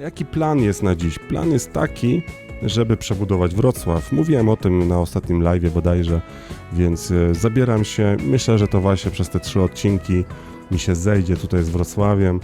Jaki plan jest na dziś? Plan jest taki, żeby przebudować Wrocław. Mówiłem o tym na ostatnim live bodajże, więc e, zabieram się. Myślę, że to właśnie przez te trzy odcinki mi się zejdzie tutaj z Wrocławiem.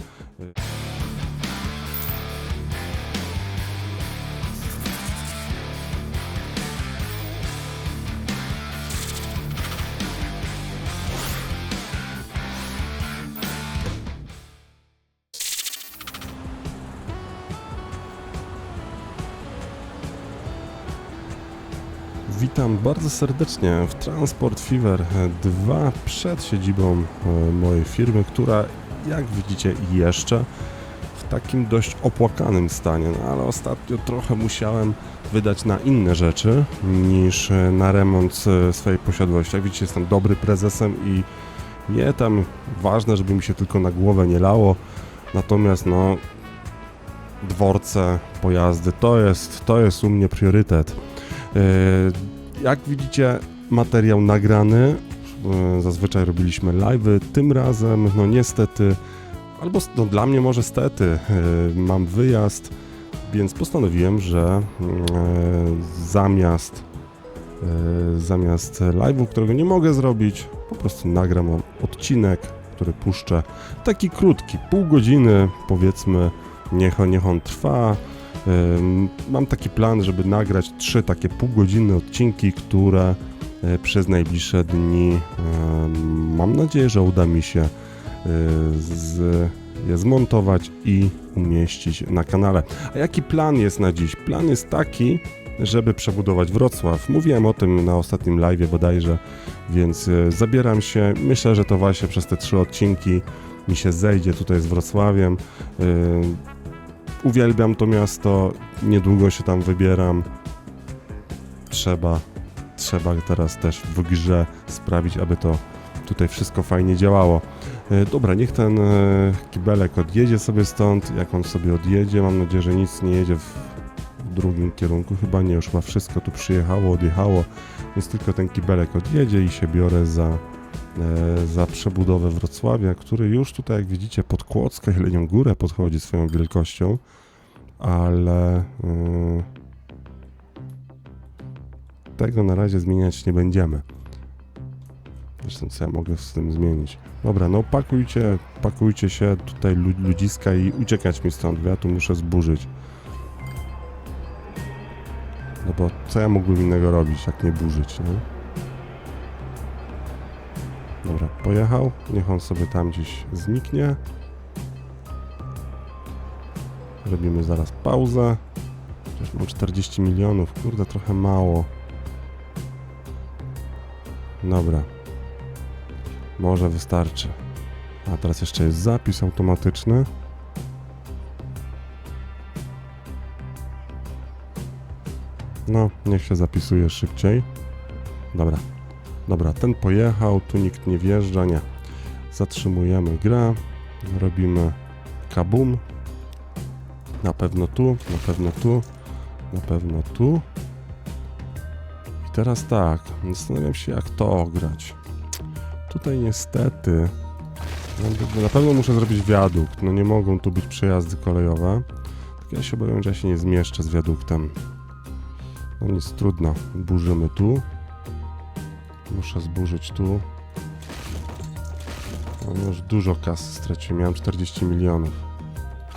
Witam bardzo serdecznie w Transport Fever 2 przed siedzibą e, mojej firmy, która jak widzicie jeszcze w takim dość opłakanym stanie, no ale ostatnio trochę musiałem wydać na inne rzeczy niż e, na remont e, swojej posiadłości. Jak widzicie jestem dobry prezesem i nie tam ważne, żeby mi się tylko na głowę nie lało, natomiast no dworce, pojazdy to jest, to jest u mnie priorytet. Jak widzicie, materiał nagrany. E, Zazwyczaj robiliśmy live'y. Tym razem, no niestety, albo no, dla mnie może stety, e, mam wyjazd, więc postanowiłem, że e, zamiast zamiast live'u, którego nie mogę zrobić, po prostu nagram odcinek, który puszczę. Taki krótki, pół godziny, powiedzmy, niech on, niech on trwa. Mam taki plan, żeby nagrać trzy takie półgodzinne odcinki, które e, przez najbliższe dni mam nadzieję, że uda mi się e, z, je zmontować i umieścić na kanale. A jaki plan jest na dziś? Plan jest taki, żeby przebudować Wrocław. Mówiłem o tym na ostatnim live bodajże, więc e, zabieram się. Myślę, że to właśnie przez te trzy odcinki mi się zejdzie tutaj z Wrocławiem. Uwielbiam to miasto, niedługo się tam wybieram. Trzeba, trzeba teraz też w grze sprawić, aby to tutaj wszystko fajnie działało. E, Dobra, niech ten e, kibelek odjedzie sobie stąd. Jak on sobie odjedzie, mam nadzieję, że nic nie jedzie w, drugim kierunku. Chyba nie, już chyba wszystko tu przyjechało, odjechało, więc tylko ten kibelek odjedzie i się biorę za, za przebudowę Wrocławia, który już tutaj, jak widzicie, pod Kłodzkę, Górę podchodzi swoją wielkością, ale yy, tego na razie zmieniać nie będziemy. Zresztą co ja mogę z tym zmienić? Dobra, no pakujcie, pakujcie się tutaj lu- ludziska i uciekać mi stąd, bo ja tu muszę zburzyć. No bo co ja mógłbym innego robić, jak nie burzyć, nie? Dobra, pojechał. Niech on sobie tam gdzieś zniknie. Robimy zaraz pauzę. Przecież mam 40 milionów. Kurde, trochę mało. Dobra. Może wystarczy. A teraz jeszcze jest zapis automatyczny. No, niech się zapisuje szybciej. Dobra. Dobra, ten pojechał, tu nikt nie wjeżdża, nie. Zatrzymujemy grę, robimy kabum. Na pewno tu, na pewno tu, na pewno tu. I teraz tak, zastanawiam się jak to grać. Tutaj niestety, no, na pewno muszę zrobić wiadukt, no nie mogą tu być przejazdy kolejowe. Tak ja się obawiam, że ja się nie zmieszczę z wiaduktem. No nic, trudno, burzymy tu. Muszę zburzyć tu. No już dużo kasy straciłem, miałem 40 milionów.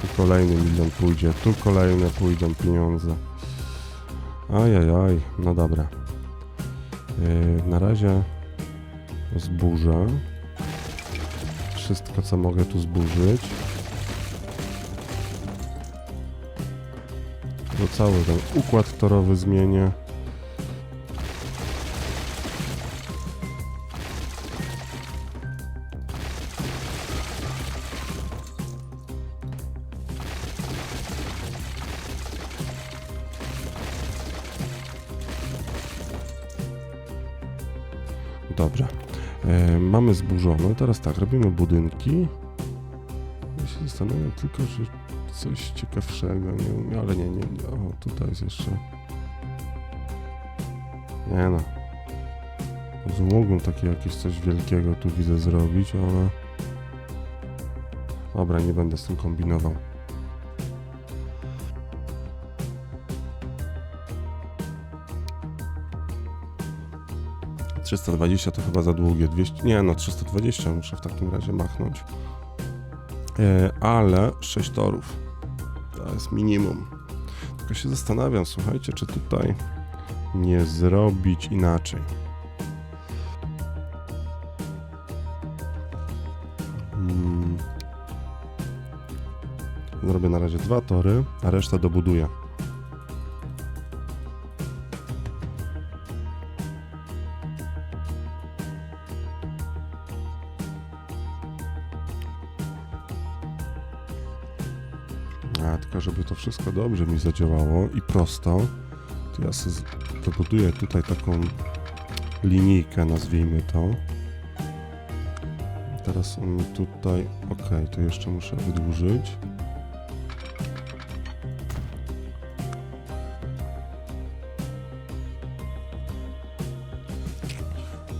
Tu kolejny milion pójdzie, tu kolejne pójdą pieniądze. Ajajaj, no dobra. Yy, na razie zburzę. Wszystko, co mogę tu zburzyć. To cały ten układ torowy zmienię. Dobra. E, mamy zburzone. Teraz tak, robimy budynki. Ja się zastanawiam tylko, że coś ciekawszego, nie umiem, ale nie, nie, nie. O, tutaj jest jeszcze. Nie no. Mógłbym takie jakieś coś wielkiego tu widzę zrobić, ale... Dobra, nie będę z tym kombinował. 320 to chyba za długie, 200, nie no 320 muszę w takim razie machnąć. E, ale 6 torów to jest minimum. Tylko się zastanawiam, słuchajcie, czy tutaj nie zrobić inaczej. Hmm. Zrobię na razie dwa tory, a resztę dobuduję. Dobrze mi zadziałało i prosto, to ja sobie dobuduję tutaj taką linijkę, nazwijmy to. Teraz on tutaj, ok, to jeszcze muszę wydłużyć.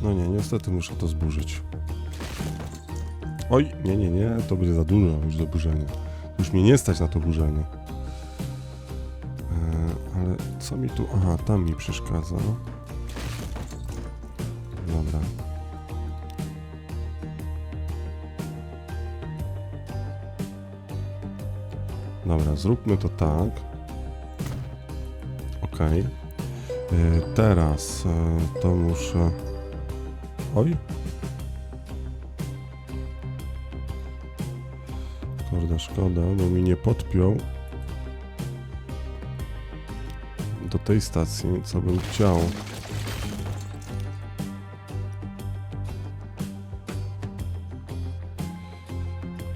No nie, niestety muszę to zburzyć. Oj, nie, nie, nie, to będzie za dużo już do burzenia. Już mnie nie stać na to burzenie. Co mi tu... Aha, tam mi przeszkadza. Dobra. Dobra, zróbmy to tak. Ok. E, teraz e, to muszę... Oj. Kurde, szkoda, bo mi nie podpiął do tej stacji, co bym chciał.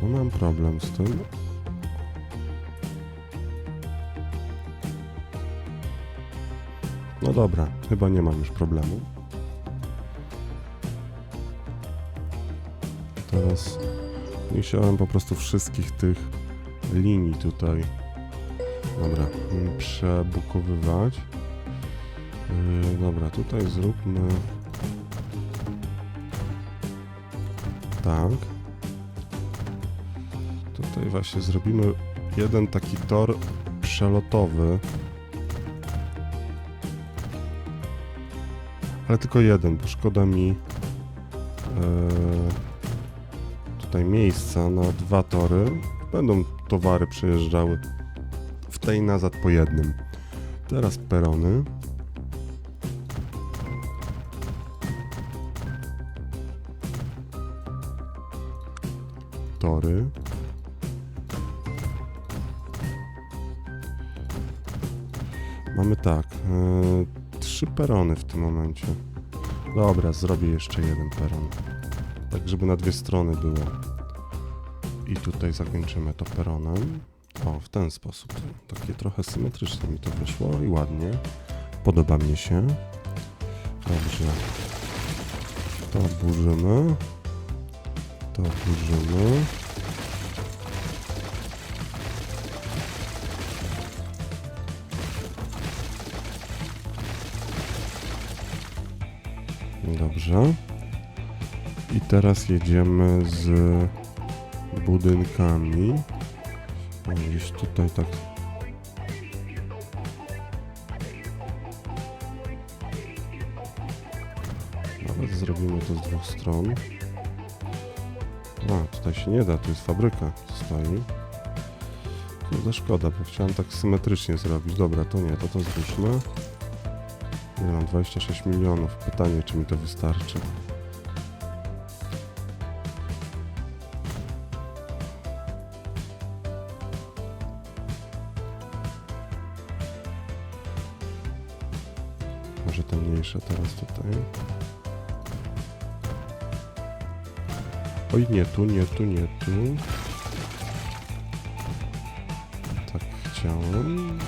No mam problem z tym. No dobra, chyba nie mam już problemu. Teraz nie chciałem po prostu wszystkich tych linii tutaj dobra, mm, przebukowywać. Yy, dobra, tutaj zróbmy tak. Tutaj właśnie zrobimy jeden taki tor przelotowy. Ale tylko jeden, bo szkoda mi yy, tutaj miejsca na dwa tory. Będą towary przejeżdżały tej nazad po jednym. Teraz perony. Tory. Mamy tak, e, trzy perony w tym momencie. Dobra, zrobię jeszcze jeden peron. Tak, żeby na dwie strony było. I tutaj zakończymy to peronem. O, w ten sposób. Takie trochę symetrycznie mi to wyszło i ładnie. Podoba mi się. Dobrze. To burzymy. To burzymy. Dobrze. I teraz jedziemy z budynkami. Gdzieś tutaj tak. Nawet zrobimy to z dwóch stron. A, tutaj się nie da, tu jest fabryka, stoi. Kurde, szkoda, bo chciałem tak symetrycznie zrobić. Dobra, to nie, to to zróbmy. Nie mam 26 milionów. Pytanie, czy mi to wystarczy. Mniejsze teraz tutaj. Oj, nie tu, nie tu, nie tu. Tak chciałem.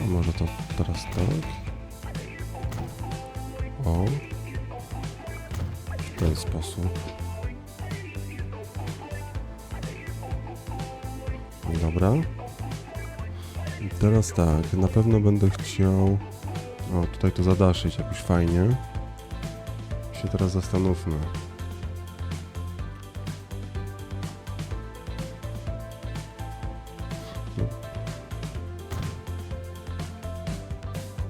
A może to teraz tak? O. W ten sposób. Teraz tak, na pewno będę chciał... O, tutaj to zadaszyć jakoś fajnie. Się teraz zastanówmy.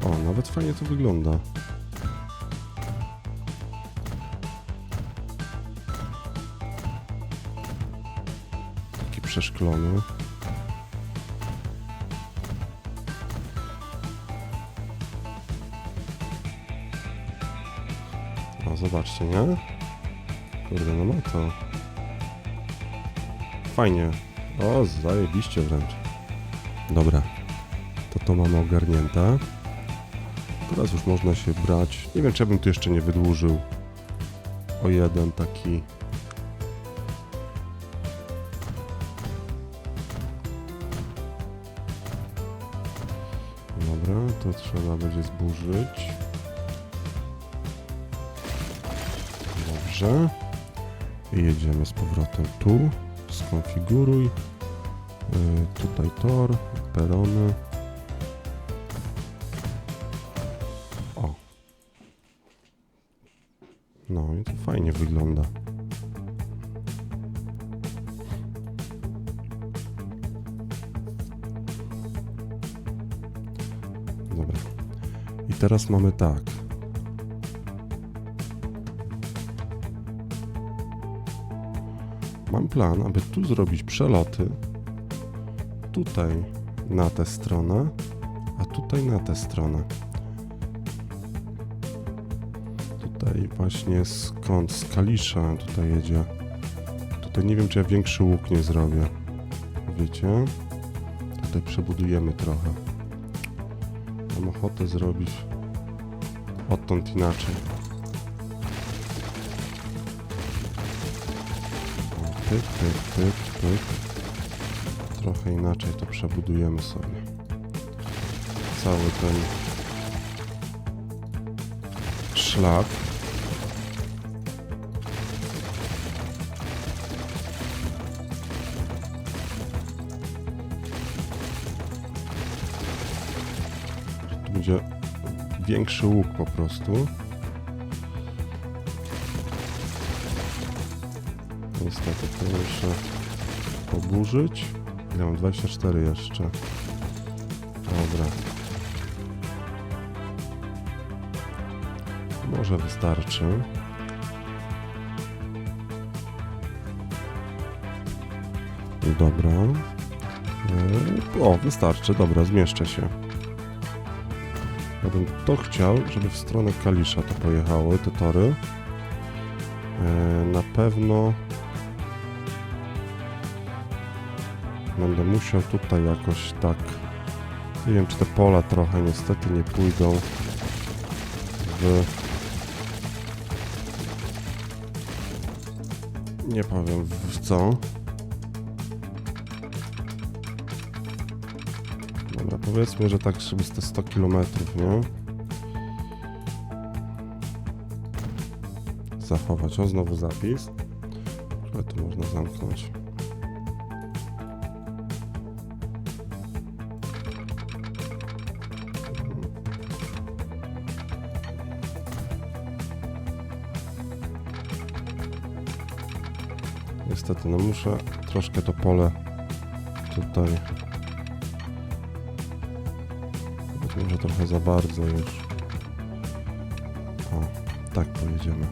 O, nawet fajnie to wygląda. Taki przeszklony. Nie? Kurde, no ma to. Fajnie. O, zajebiście wręcz. Dobra. To to mamy ogarnięte. Teraz już można się brać. Nie wiem, czy ja bym tu jeszcze nie wydłużył o jeden taki. Dobra, to trzeba będzie zburzyć. Dobrze. I jedziemy z powrotem tu. Skonfiguruj. Yy, tutaj tor, perony. O. No i to fajnie wygląda. Dobra. I teraz mamy tak. Plan, aby tu zrobić przeloty. Tutaj na tę stronę, a tutaj na tę stronę. Tutaj właśnie skąd? Z Kalisza tutaj jedzie. Tutaj nie wiem, czy ja większy łuk nie zrobię. Wiecie? Tutaj przebudujemy trochę. Mam ochotę zrobić odtąd inaczej. Pyk, pyk, pyk, pyk. Trochę inaczej to przebudujemy sobie. Cały ten szlak. Tu będzie większy łuk po prostu. Niestety muszę poburzyć. Ja mam 24 jeszcze. Dobra. Może wystarczy. Dobra. E, O, wystarczy, dobra, zmieszczę się. Ja bym to chciał, żeby w stronę Kalisza to pojechały, te tory. E, Na pewno będę musiał tutaj jakoś tak... Nie wiem, czy te pola trochę niestety nie pójdą w... Nie powiem w co. Dobra, powiedzmy, że tak, żeby te 100 km, nie? Zachować. O, znowu zapis. Które można zamknąć? Niestety, no muszę troszkę to pole tutaj. Być może trochę za bardzo już. O, tak pojedziemy.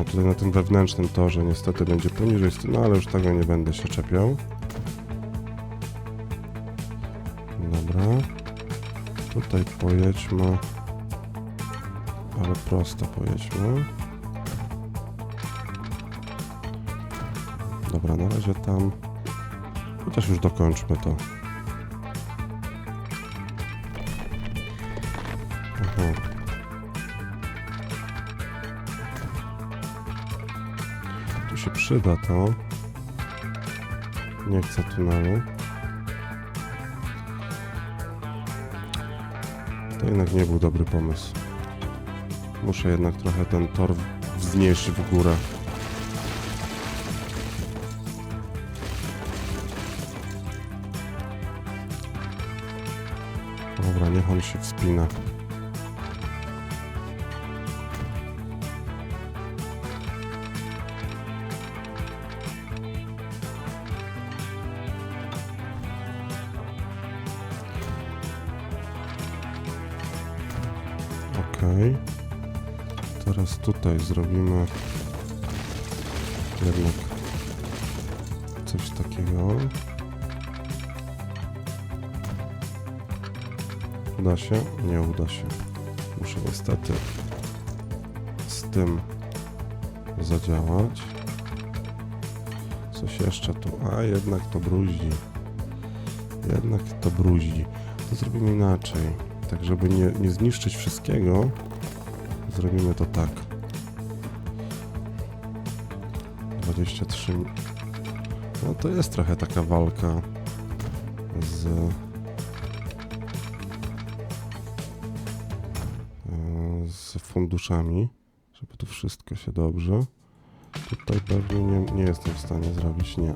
O, tutaj na tym wewnętrznym torze niestety będzie poniżej, stu- no ale już tego nie będę się czepiał. Tutaj pojedźmy. Ale prosto pojedźmy. Dobra, na razie tam. Chociaż już dokończmy to. Aha. Tu się przyda to. Nie chcę tunelu. Jednak nie był dobry pomysł. Muszę jednak trochę ten tor wznieść w górę. Dobra, niech on się wspina. Ok. Teraz tutaj zrobimy jednak coś takiego. Uda się? Nie uda się. Muszę niestety z tym zadziałać. Coś jeszcze tu. A jednak to bruździ. Jednak to bruździ. To zrobimy inaczej. Tak, żeby nie, nie zniszczyć wszystkiego, zrobimy to tak. 23. No to jest trochę taka walka z. e, z funduszami, żeby tu wszystko się dobrze. Tutaj pewnie nie, nie jestem w stanie zrobić, nie.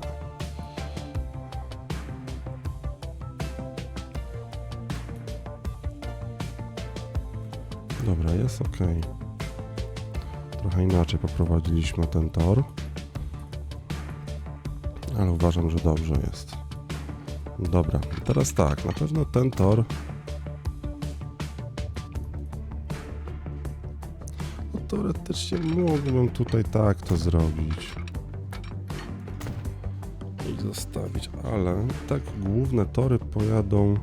Dobra, jest ok. Trochę inaczej poprowadziliśmy ten tor. Ale uważam, że dobrze jest. Dobra, teraz tak, na pewno ten tor. No teoretycznie mógłbym tutaj tak to zrobić. I zostawić, ale tak główne tory pojadą.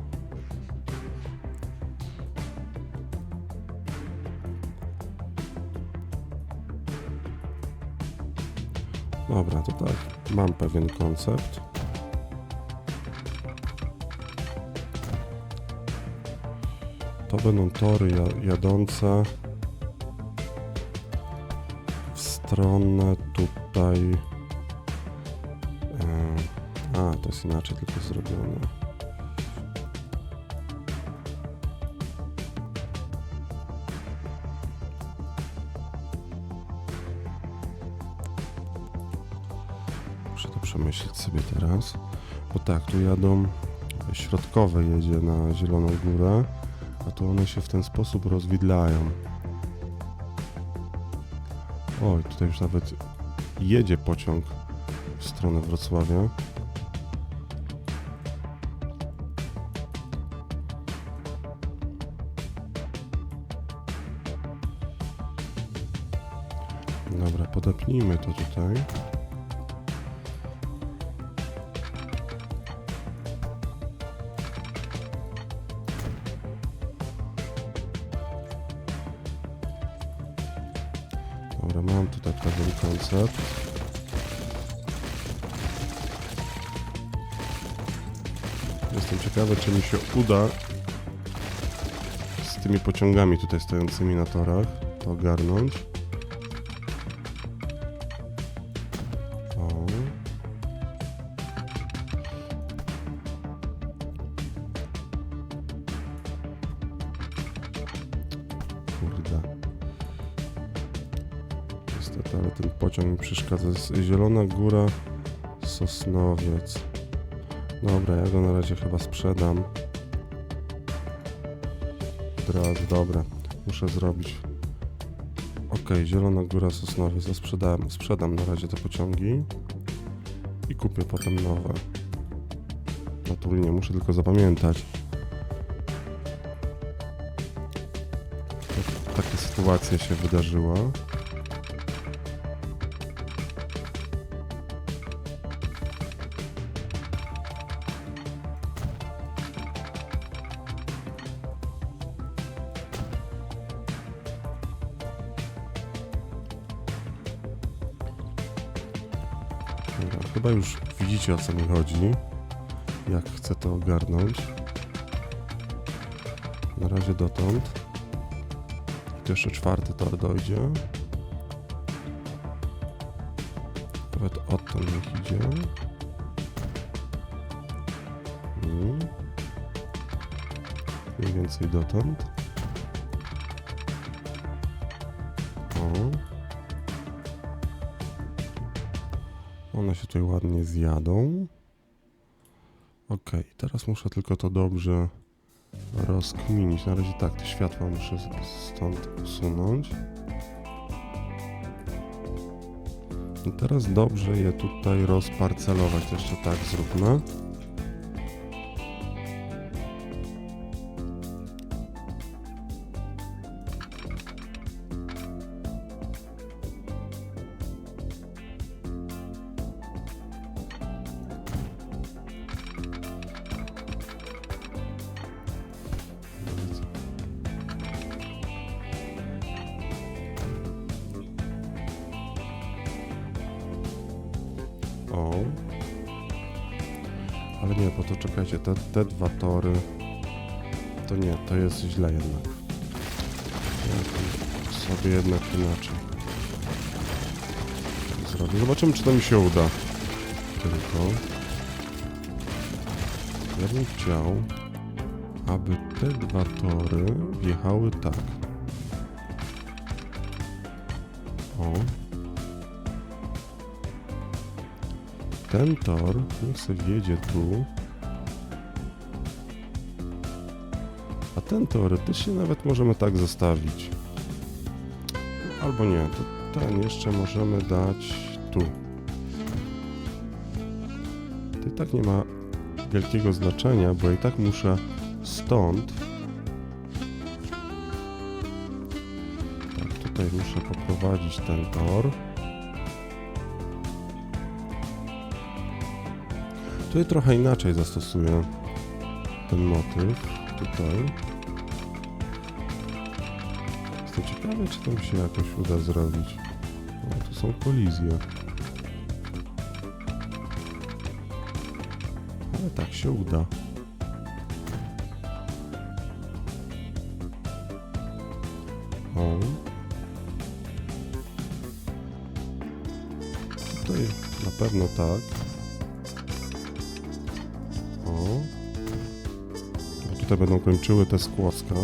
Mam pewien koncept. To będą tory ja- jadące w stronę tutaj. e, A, to jest inaczej tylko zrobione. To przemyśleć sobie teraz. Bo tak, tu jadą, środkowe jedzie na Zieloną Górę, a tu one się w ten sposób rozwidlają. Oj, tutaj już nawet jedzie pociąg w stronę Wrocławia. Dobra, podepnijmy to tutaj. Dobra, mam tutaj pewien koncept. Jestem ciekawy, czy mi się uda z tymi pociągami tutaj stojącymi na torach to ogarnąć. Przeszkadza. Jest Zielona Góra, Sosnowiec. Dobra, ja go na razie chyba sprzedam. Od razu, dobra. Muszę zrobić. Okej, Zielona Góra, Sosnowiec. Ja sprzedam, sprzedam na razie te pociągi. I kupię potem nowe. Na tu linię muszę tylko zapamiętać. Tak- Taka sytuacja się wydarzyła. Widzicie o co mi chodzi. Jak chcę to ogarnąć. Na razie dotąd. Tu jeszcze czwarty tor dojdzie. Nawet odtąd niech idzie. Mm. Mniej więcej dotąd. One się tutaj ładnie zjadą. Ok, teraz muszę tylko to dobrze rozkminić. Na razie tak, te światła muszę stąd usunąć. I teraz dobrze je tutaj rozparcelować. Jeszcze tak zróbmy. Ale nie, bo to czekajcie, te, te dwa tory... To nie, to jest źle jednak. Ja sobie jednak inaczej zrobię. Zobaczymy, czy to mi się uda. Tylko... Ja bym chciał, aby te dwa tory wjechały tak. O. Ten tor niech sobie wjedzie tu. A ten teoretycznie nawet możemy tak zostawić. Albo nie, to ten jeszcze możemy dać tu. To i tak nie ma wielkiego znaczenia, bo i tak muszę stąd. Tak, tutaj muszę poprowadzić ten tor. Tutaj trochę inaczej zastosuję ten motyw. Tutaj. Jestem ciekawy, czy to mi się jakoś uda zrobić. O, tu są kolizje. Ale tak się uda. O. Tutaj na pewno tak. Będą kończyły te skłoska.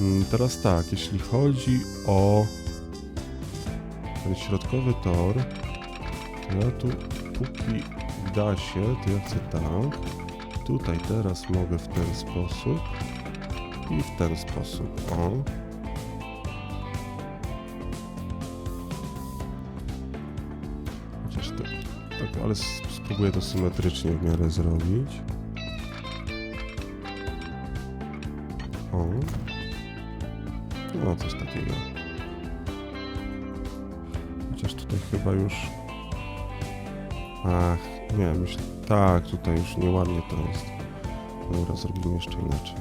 Mm, Teraz tak, jeśli chodzi o ten środkowy tor, to ja tu póki da się, to ja chcę tak. Tutaj teraz mogę w ten sposób i w ten sposób. O. Chociaż to, tak, ale s- spróbuję to symetrycznie w miarę zrobić. No, coś takiego. Chociaż tutaj chyba już... Ach, nie, myślę... Tak, tutaj już nieładnie to jest. Dobra, zrobimy jeszcze inaczej.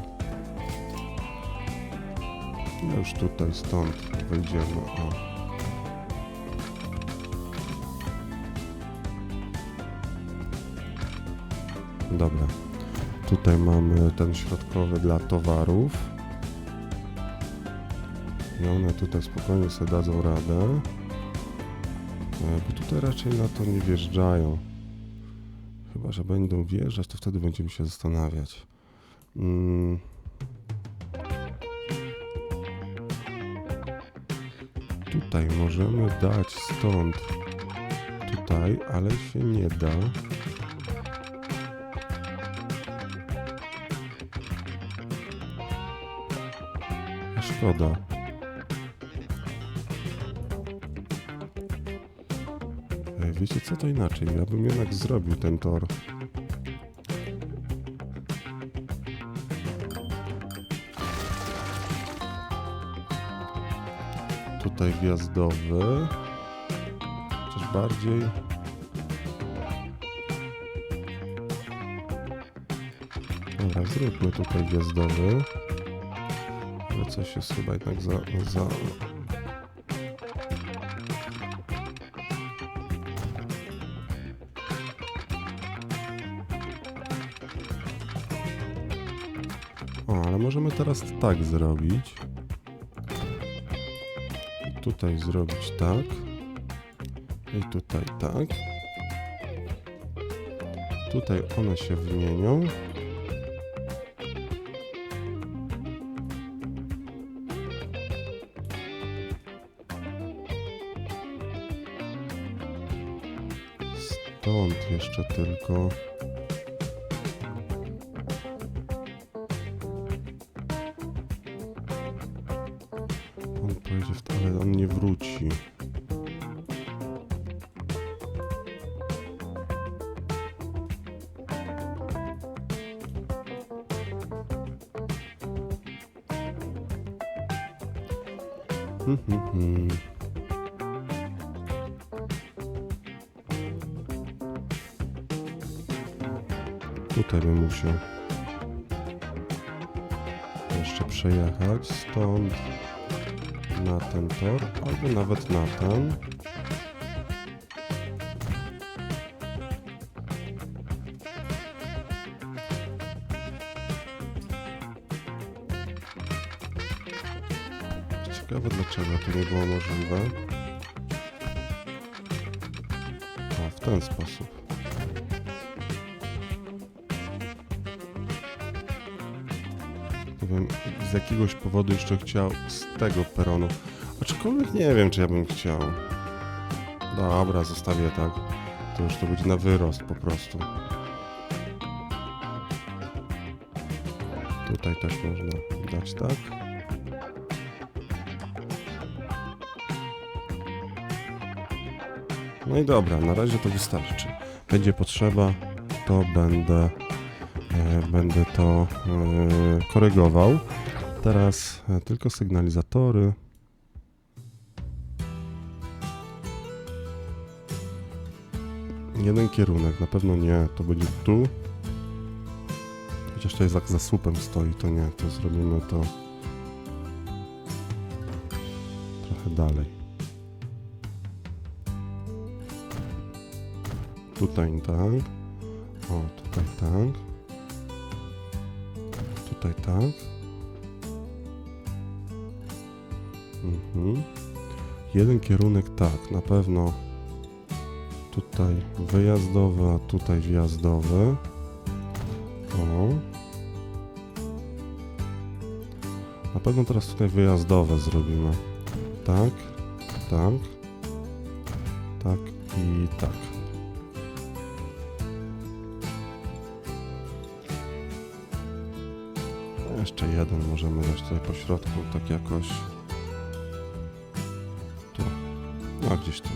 No już tutaj, stąd wejdziemy, o. Dobra. Tutaj mamy ten środkowy dla towarów. I one tutaj spokojnie sobie dadzą radę. E, Bo tutaj raczej na to nie wjeżdżają. Chyba, że będą wjeżdżać, to wtedy będziemy się zastanawiać. Mm. Tutaj możemy dać stąd tutaj, ale się nie da. Szkoda. Wiecie co to inaczej? Ja bym jednak zrobił ten tor. Tutaj gwiazdowy. Chociaż bardziej. Dobra, zróbmy tutaj gwiazdowy. Ale coś jest chyba jednak za, za możemy teraz tak zrobić. Tutaj zrobić tak. I tutaj tak. Tutaj one się wymienią. Stąd jeszcze tylko. Tutaj bym musiał jeszcze przejechać stąd na ten tor, albo nawet na ten. Nie było możliwe. O, w ten sposób. Nie wiem, z jakiegoś powodu jeszcze chciał z tego peronu. Aczkolwiek nie wiem, czy ja bym chciał. Dobra, zostawię tak. To już to będzie na wyrost po prostu. Tutaj też można dać tak. No i dobra, na razie to wystarczy. Będzie potrzeba, to będę, e, będę to e, korygował. Teraz e, tylko sygnalizatory. Jeden kierunek, na pewno nie, to będzie tu. Chociaż to jest jak za słupem stoi, to nie, to zrobimy to trochę dalej. Tutaj tak. O, tutaj tak. Tutaj tak. Mhm. Jeden kierunek tak, na pewno tutaj wyjazdowy, a tutaj wjazdowy. O. Na pewno teraz tutaj wyjazdowe zrobimy. Tak, tak, tak i tak. Jeszcze jeden możemy dać tutaj po środku, tak jakoś. Tu. No gdzieś tu.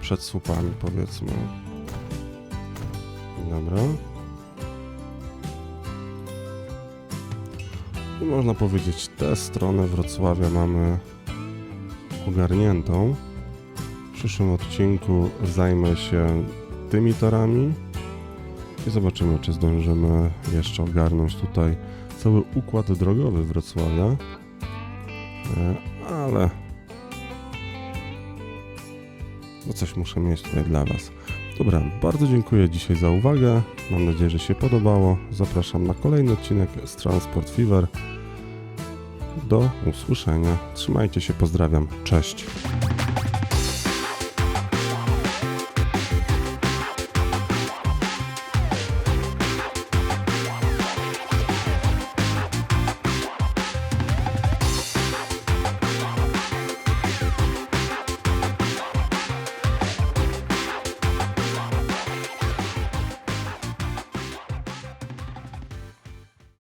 Przed słupami powiedzmy. Dobra. I można powiedzieć, tę stronę Wrocławia mamy ogarniętą. W przyszłym odcinku zajmę się tymi torami i zobaczymy, czy zdążymy jeszcze ogarnąć tutaj cały układ drogowy Wrocławia. E, Ale no coś muszę mieć tutaj dla Was. Dobra, bardzo dziękuję dzisiaj za uwagę. Mam nadzieję, że się podobało. Zapraszam na kolejny odcinek z Transport Fever. Do usłyszenia. Trzymajcie się, pozdrawiam. Cześć.